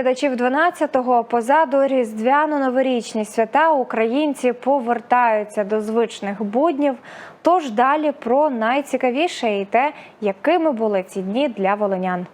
Глядачів 12-го. Позаду різдвяно-новорічні свята українці повертаються до звичних буднів. Тож далі про найцікавіше і те, якими були ці дні для волинян.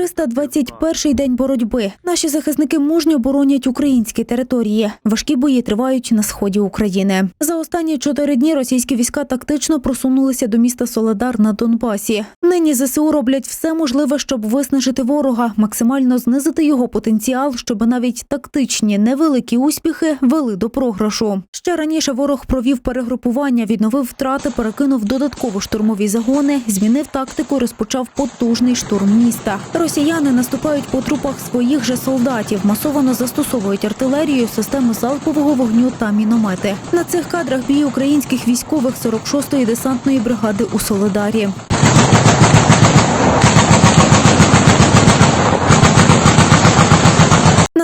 321-й день боротьби. Наші захисники мужньо боронять українські території. Важкі бої тривають на сході України. За останні чотири дні російські війська тактично просунулися до міста Соледар на Донбасі. Нині ЗСУ роблять все можливе, щоб виснажити ворога, максимально знизити його потенціал, щоб навіть тактичні невеликі успіхи вели до програшу. Ще раніше ворог провів перегрупування, відновив втрати, перекинув додатково штурмові загони, змінив тактику, розпочав потужний штурм міста. Росіяни наступають по трупах своїх же солдатів, масовано застосовують артилерію, системи залпового вогню та міномети. На цих кадрах бій українських військових 46-ї десантної бригади у Соледарі.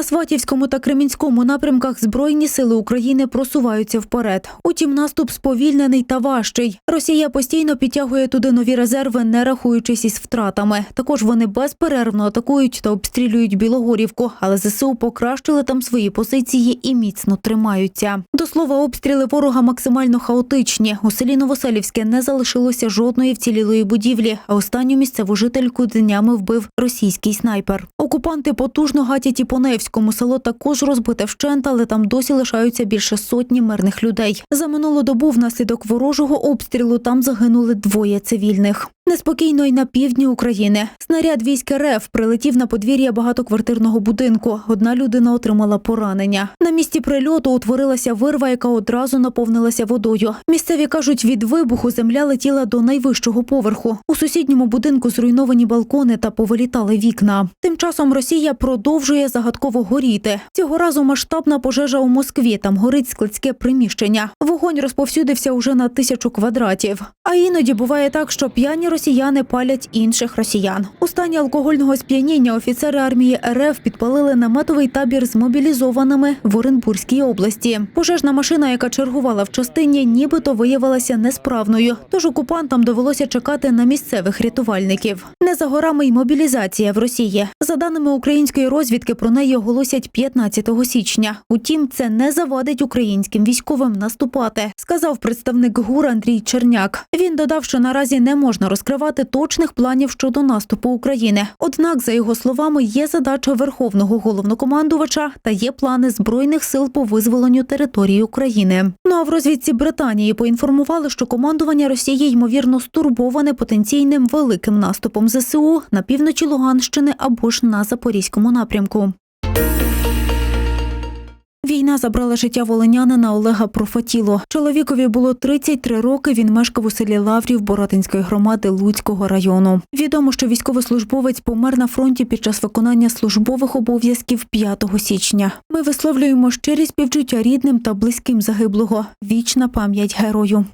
Сватівському та Кремінському напрямках Збройні сили України просуваються вперед. Утім, наступ сповільнений та важчий. Росія постійно підтягує туди нові резерви, не рахуючись із втратами. Також вони безперервно атакують та обстрілюють Білогорівку, але ЗСУ покращили там свої позиції і міцно тримаються. До слова, обстріли ворога максимально хаотичні. У селі Новоселівське не залишилося жодної вцілілої будівлі, а останню місцеву жительку днями вбив російський снайпер. Окупанти потужно гатять і по Невському село також розбите вщент, але там досі лишаються більше сотні мирних людей. За минулу добу внаслідок ворожого обстрілу там загинули двоє цивільних. Неспокійно й на півдні України. Снаряд військ РФ прилетів на подвір'я багатоквартирного будинку. Одна людина отримала поранення. На місці прильоту утворилася вирва, яка одразу наповнилася водою. Місцеві кажуть, від вибуху земля летіла до найвищого поверху. У сусідньому будинку зруйновані балкони та повилітали вікна. Тим часом Росія продовжує загадково горіти. Цього разу масштабна пожежа у Москві. Там горить складське приміщення. Вогонь розповсюдився уже на тисячу квадратів. А іноді буває так, що п'яні росіяни палять інших росіян. У стані алкогольного сп'яніння офіцери армії РФ підпалили наметовий табір з мобілізованими в Оренбурзькій області. Пожежна машина, яка чергувала в частині, нібито виявилася несправною. Тож окупантам довелося чекати на місцевих рятувальників. Не за горами й мобілізація в Росії. За даними української розвідки, про неї оголосять 15 січня. Утім, це не завадить українським військовим наступати, сказав представник ГУР Андрій Черняк. Він додав, що наразі не можна розкривати точних планів щодо наступу України. Однак, за його словами, є задача верховного головнокомандувача та є плани збройних сил по визволенню території України. Ну а в розвідці Британії поінформували, що командування Росії ймовірно стурбоване потенційним великим наступом ЗСУ на півночі Луганщини або ж на Запорізькому напрямку. Війна забрала життя волинянина Олега Профатіло. Чоловікові було 33 роки. Він мешкав у селі Лаврів Боротинської громади Луцького району. Відомо, що військовослужбовець помер на фронті під час виконання службових обов'язків 5 січня. Ми висловлюємо щирі співчуття рідним та близьким загиблого. Вічна пам'ять герою.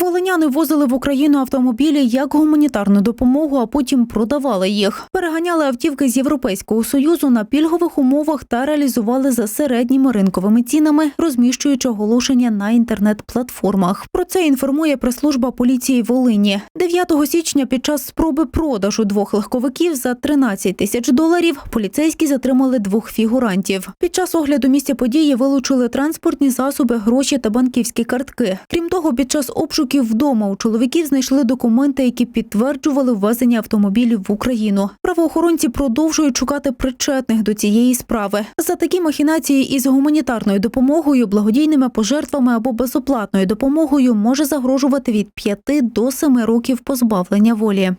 Волиняни возили в Україну автомобілі як гуманітарну допомогу, а потім продавали їх. Переганяли автівки з Європейського союзу на пільгових умовах та реалізували за середніми ринковими цінами, розміщуючи оголошення на інтернет-платформах. Про це інформує прес-служба поліції Волині. 9 січня під час спроби продажу двох легковиків за 13 тисяч доларів поліцейські затримали двох фігурантів. Під час огляду місця події вилучили транспортні засоби, гроші та банківські картки. Крім того, під час обшуків вдома у чоловіків знайшли документи, які підтверджували ввезення автомобілів в Україну. Правоохоронці продовжують шукати причетних до цієї справи. За такі махінації із гуманітарною допомогою, благодійними пожертвами або безоплатною допомогою може загрожувати від 5 до 7 років позбавлення волі.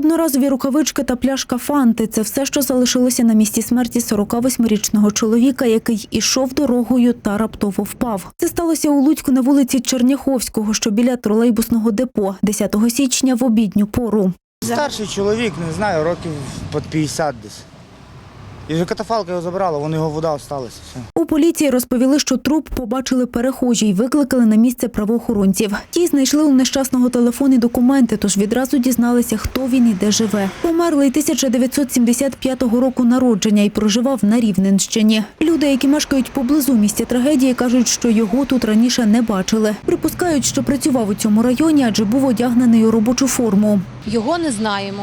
Одноразові рукавички та пляшка фанти це все, що залишилося на місці смерті 48-річного чоловіка, який ішов дорогою та раптово впав. Це сталося у Луцьку на вулиці Черняховського, що біля тролейбусного депо, 10 січня в обідню пору. Старший чоловік, не знаю, років під 50 десь. І катафалка його забрала, вони його вода осталася. Все. У поліції розповіли, що труп побачили перехожі і викликали на місце правоохоронців. Ті знайшли у нещасного телефоні документи, тож відразу дізналися, хто він і де живе. Померлий 1975 року народження і проживав на Рівненщині. Люди, які мешкають поблизу місця трагедії, кажуть, що його тут раніше не бачили. Припускають, що працював у цьому районі, адже був одягнений у робочу форму. Його не знаємо.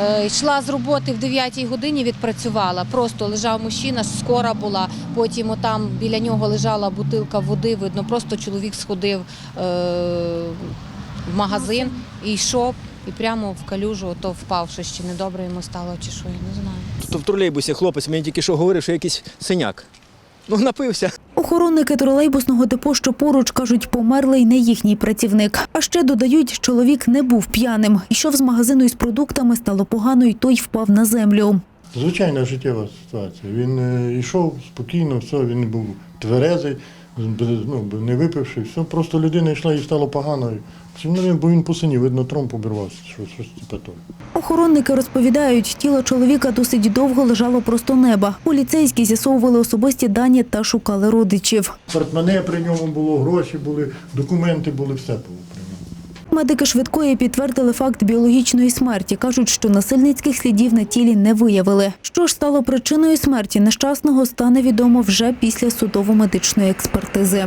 Е, Йшла з роботи в 9 годині, відпрацювала. Просто лежав мужчина, скора була. Потім отам біля нього лежала бутилка води. Видно, просто чоловік сходив е, в магазин і йшов, і прямо в калюжу ото впав, що ще недобре йому стало, чи що, я не знаю. То в тролейбусі хлопець мені тільки що говорив, що якийсь синяк. Ну, напився. Охоронники тролейбусного депо, що поруч, кажуть, померлий не їхній працівник. А ще додають, чоловік не був п'яним. Йшов з магазину із продуктами, стало погано, і той впав на землю. Звичайна життєва ситуація. Він е, йшов спокійно, все, він був тверезий, ну, не випивши, все. Просто людина йшла і стало погано. Чим, він- Бо він посинів, видно, тромб обірвався, що, щось типу того. Охоронники розповідають, тіло чоловіка досить довго лежало просто неба. Поліцейські з'ясовували особисті дані та шукали родичів. Портмоне при ньому було, гроші були, документи були, все було при ньому. Медики швидкої підтвердили факт біологічної смерті. кажуть, що насильницьких слідів на тілі не виявили. Що ж стало причиною смерті нещасного, стане відомо вже після судово-медичної експертизи.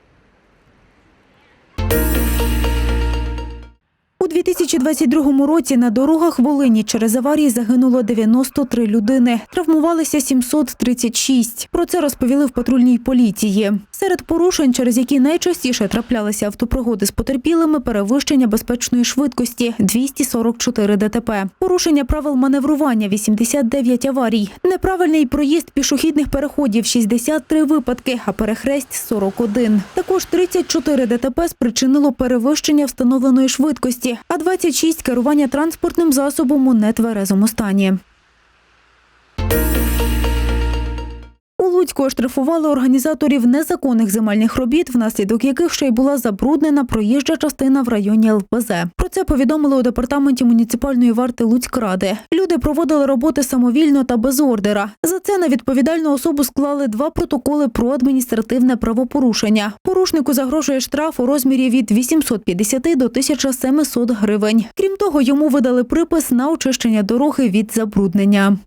2022 році на дорогах Волині через аварії загинуло 93 людини, травмувалися 736. Про це розповіли в патрульній поліції. Серед порушень, через які найчастіше траплялися автопригоди з потерпілими, перевищення безпечної швидкості 244 ДТП, порушення правил маневрування 89 аварій, неправильний проїзд пішохідних переходів 63 випадки, а перехресть 41. Також 34 ДТП спричинило перевищення встановленої швидкості, а 26 – керування транспортним засобом у нетверезому стані. У Луцьку оштрафували організаторів незаконних земельних робіт, внаслідок яких ще й була забруднена проїжджа частина в районі ЛПЗ. Про це повідомили у департаменті муніципальної варти Луцькради. Люди проводили роботи самовільно та без ордера. За це на відповідальну особу склали два протоколи про адміністративне правопорушення. Порушнику загрожує штраф у розмірі від 850 до 1700 гривень. Крім того, йому видали припис на очищення дороги від забруднення.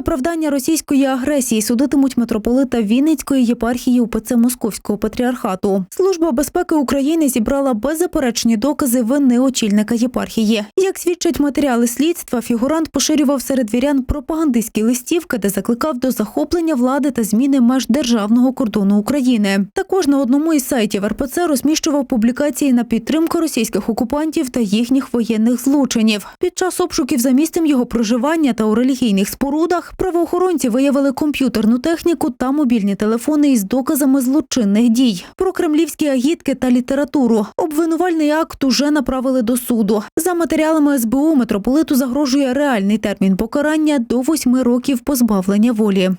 Виправдання російської агресії судитимуть митрополита Вінницької єпархії УПЦ Московського патріархату. Служба безпеки України зібрала беззаперечні докази вини очільника єпархії. Як свідчать матеріали слідства, фігурант поширював серед вірян пропагандистські листівки, де закликав до захоплення влади та зміни меж державного кордону України. Також на одному із сайтів РПЦ розміщував публікації на підтримку російських окупантів та їхніх воєнних злочинів. Під час обшуків за місцем його проживання та у релігійних спорудах правоохоронці виявили комп'ютерну техніку та мобільні телефони із доказами злочинних дій. Про кремлівські агітки та літературу. Обвинувальний акт уже направили до суду. За матеріалами СБУ митрополиту загрожує реальний термін покарання до восьми років позбавлення волі.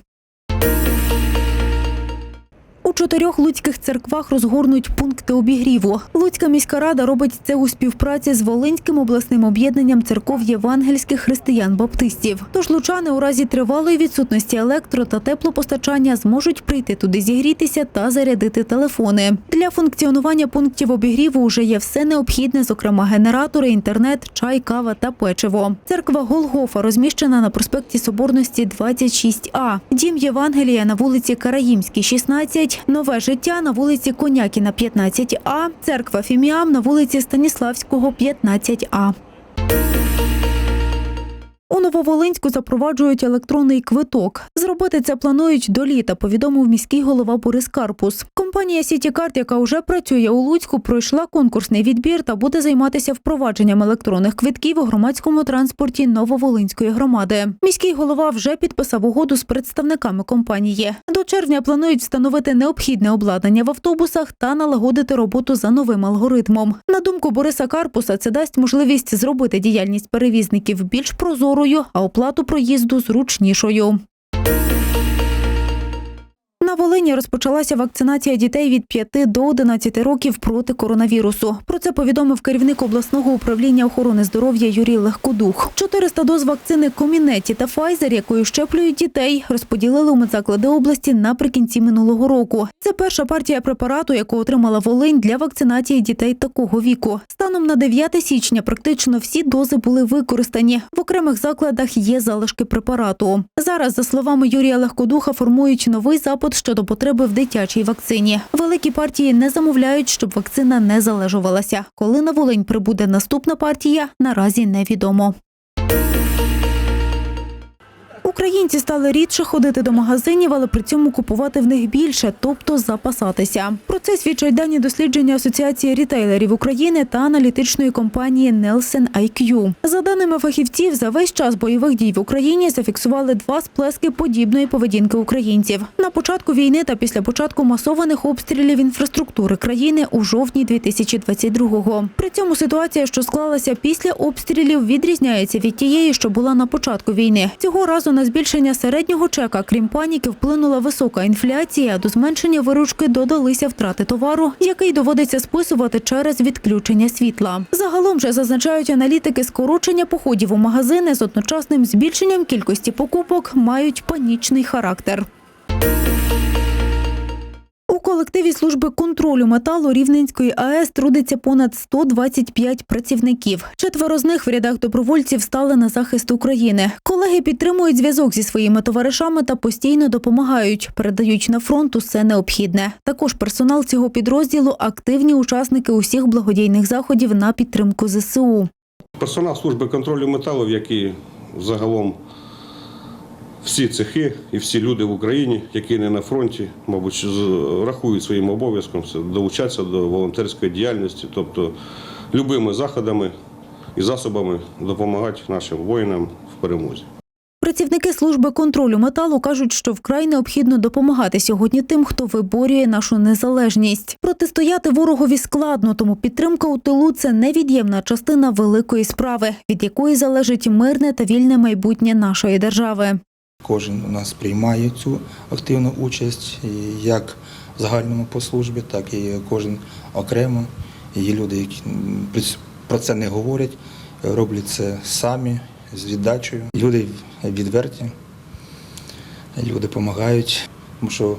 Чотирьох луцьких церквах розгорнуть пункти обігріву. Луцька міська рада робить це у співпраці з Волинським обласним об'єднанням церков євангельських християн-баптистів. Тож лучани у разі тривалої відсутності електро та теплопостачання зможуть прийти туди зігрітися та зарядити телефони. Для функціонування пунктів обігріву вже є все необхідне, зокрема генератори, інтернет, чай, кава та печиво. Церква Голгофа розміщена на проспекті Соборності 26А. Дім Євангелія на вулиці Караїмській, 16. Нове життя на вулиці Конякіна, 15А. Церква Фіміам на вулиці Станіславського, 15А. У Нововолинську запроваджують електронний квиток. Зробити це планують до літа, повідомив міський голова Борис Карпус. Компанія Сітікарт, яка вже працює у Луцьку, пройшла конкурсний відбір та буде займатися впровадженням електронних квитків у громадському транспорті Нововолинської громади. Міський голова вже підписав угоду з представниками компанії. До червня планують встановити необхідне обладнання в автобусах та налагодити роботу за новим алгоритмом. На думку Бориса Карпуса, це дасть можливість зробити діяльність перевізників більш прозорою, а оплату проїзду зручнішою. Волині розпочалася вакцинація дітей від 5 до 11 років проти коронавірусу. Про це повідомив керівник обласного управління охорони здоров'я Юрій Легкодух. 400 доз вакцини Комінеті та Файзер, якою щеплюють дітей, розподілили у медзаклади області наприкінці минулого року. Це перша партія препарату, яку отримала Волинь для вакцинації дітей такого віку. Станом на 9 січня практично всі дози були використані. В окремих закладах є залишки препарату. Зараз, за словами Юрія Легкодуха, формують новий запит щодо потреби в дитячій вакцині. Великі партії не замовляють, щоб вакцина не залежувалася. Коли на Волинь прибуде наступна партія, наразі невідомо. Українці стали рідше ходити до магазинів, але при цьому купувати в них більше, тобто запасатися. Про це свідчать дані дослідження Асоціації рітейлерів України та аналітичної компанії Nelson IQ. За даними фахівців, за весь час бойових дій в Україні зафіксували два сплески подібної поведінки українців на початку війни та після початку масованих обстрілів інфраструктури країни у жовтні 2022-го. При цьому ситуація, що склалася після обстрілів, відрізняється від тієї, що була на початку війни. Цього разу на збільшення середнього чека, крім паніки, вплинула висока інфляція. До зменшення виручки додалися втрати товару, який доводиться списувати через відключення світла. Загалом же зазначають аналітики, скорочення походів у магазини з одночасним збільшенням кількості покупок мають панічний характер. Колективі служби контролю металу Рівненської АЕС трудиться понад 125 працівників. Четверо з них в рядах добровольців стали на захист України. Колеги підтримують зв'язок зі своїми товаришами та постійно допомагають, передають на фронт усе необхідне. Також персонал цього підрозділу активні учасники усіх благодійних заходів на підтримку ЗСУ. Персонал служби контролю металу, які загалом всі цехи і всі люди в Україні, які не на фронті, мабуть, рахують своїм обов'язком долучатися до волонтерської діяльності, тобто любими заходами і засобами допомагати нашим воїнам в перемозі. Працівники служби контролю металу кажуть, що вкрай необхідно допомагати сьогодні тим, хто виборює нашу незалежність. Протистояти ворогові складно, тому підтримка у тилу це невід'ємна частина великої справи, від якої залежить мирне та вільне майбутнє нашої держави. Кожен у нас приймає цю активну участь, як в загальному по службі, так і кожен окремо. Є люди, які про це не говорять, роблять це самі з віддачею. Люди відверті, люди допомагають, тому що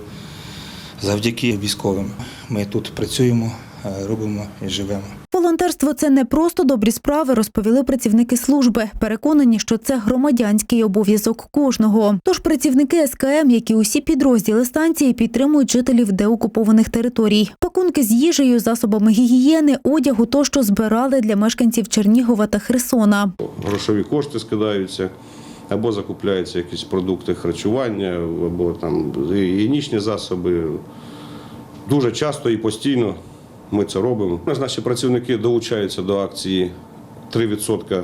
завдяки військовим ми тут працюємо, е, робимо і живемо. Волонтерство це не просто добрі справи, розповіли працівники служби. Переконані, що це громадянський обов'язок кожного. Тож працівники СКМ, як і усі підрозділи станції, підтримують жителів деокупованих територій. Пакунки з їжею, засобами гігієни, одягу тощо збирали для мешканців Чернігова та Херсона. Грошові кошти скидаються, або закупляються якісь продукти харчування, або там гігієнічні засоби. Дуже часто і постійно ми це робимо. Наші працівники долучаються до акції 3%,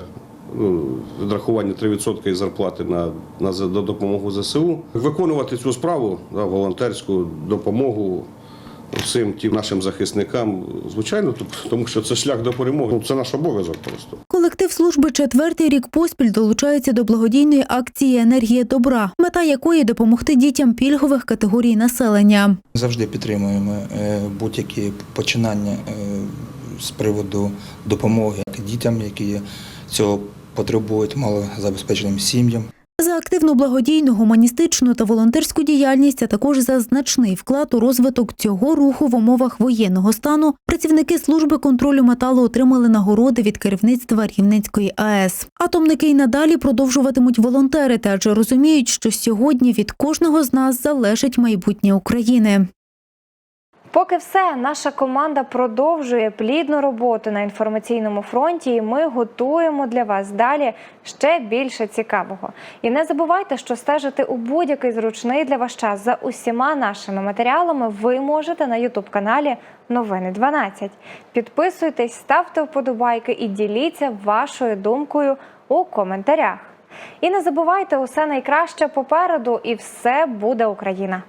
ну, відрахування 3% із зарплати на, на за- допомогу ЗСУ. Виконувати цю справу, да, волонтерську допомогу всім тим нашим захисникам, звичайно, тому що це шлях до перемоги. Ну, Це наш обов'язок просто. Колектив служби четвертий рік поспіль долучається до благодійної акції Енергія добра, мета якої допомогти дітям пільгових категорій населення. Завжди підтримуємо е, будь-які починання е, з приводу допомоги дітям, які цього потребують, малозабезпеченим сім'ям. За активну благодійну, гуманістичну та волонтерську діяльність, а також за значний вклад у розвиток цього руху в умовах воєнного стану, працівники служби контролю металу отримали нагороди від керівництва Рівненської АЕС. Атомники й надалі продовжуватимуть волонтерити, адже розуміють, що сьогодні від кожного з нас залежить майбутнє України. Поки все, наша команда продовжує плідну роботу на інформаційному фронті, і ми готуємо для вас далі ще більше цікавого. І не забувайте, що стежити у будь-який зручний для вас час за усіма нашими матеріалами ви можете на Ютуб каналі Новини 12. Підписуйтесь, ставте вподобайки і діліться вашою думкою у коментарях. І не забувайте усе найкраще попереду, і все буде Україна.